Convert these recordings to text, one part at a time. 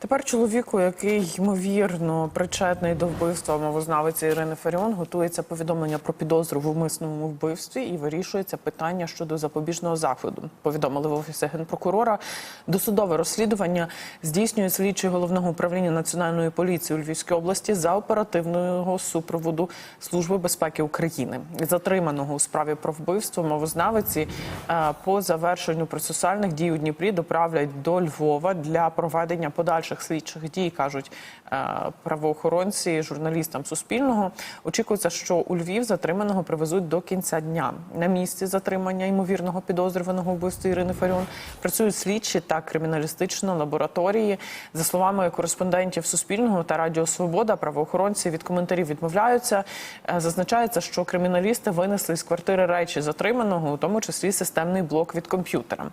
Тепер чоловіку, який ймовірно причетний до вбивства мовознавиці Ірини Фаріон, готується повідомлення про підозру в умисному вбивстві і вирішується питання щодо запобіжного заходу. Повідомили в офісі генпрокурора. Досудове розслідування здійснює слідчий головного управління національної поліції у Львівській області за оперативного супроводу Служби безпеки України. Затриманого у справі про вбивство мовознавиці е, по завершенню процесуальних дій у Дніпрі доправлять до Львова для проведення подальших слідчих дій, кажуть е, правоохоронці журналістам Суспільного. Очікується, що у Львів затриманого привезуть до кінця дня. На місці затримання ймовірного підозрюваного вбивства Ірини Фаріон працюють слідчі та криміналістичні лабораторії. За словами кореспондентів Суспільного та Радіо Свобода, правоохоронці від коментарів відмовляються. Е, Зазначається, що криміналісти винесли з квартири речі затриманого, у тому числі системний блок від комп'ютера.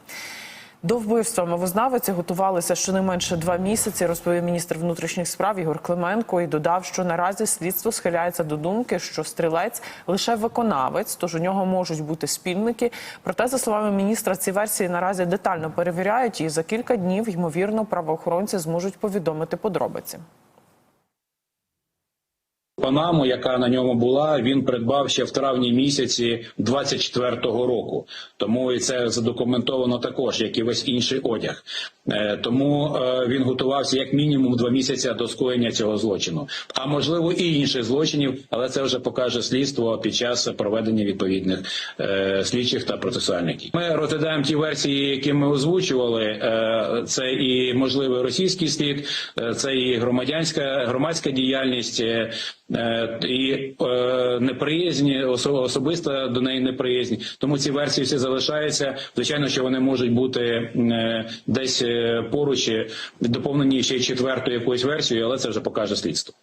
До вбивства мовознавиці готувалися щонайменше два місяці, розповів міністр внутрішніх справ Ігор Клименко і додав, що наразі слідство схиляється до думки, що стрілець лише виконавець, тож у нього можуть бути спільники. Проте, за словами міністра, ці версії наразі детально перевіряють, і за кілька днів ймовірно правоохоронці зможуть повідомити подробиці. Панаму, яка на ньому була, він придбав ще в травні місяці 24-го року. Тому і це задокументовано також, як і весь інший одяг. Е, Тому е, він готувався як мінімум два місяці до скоєння цього злочину. А можливо і інших злочинів, але це вже покаже слідство під час проведення відповідних е, слідчих та процесуальних дій. Ми розглядаємо ті версії, які ми озвучували. Це і можливий російський слід, це і громадянська громадська діяльність. Е, Е, і неприязні, особисто до неї неприязні. Тому ці версії всі залишаються. Звичайно, що вони можуть бути е, десь е, поруч, е, доповнені ще четвертою якоюсь версією, але це вже покаже слідство.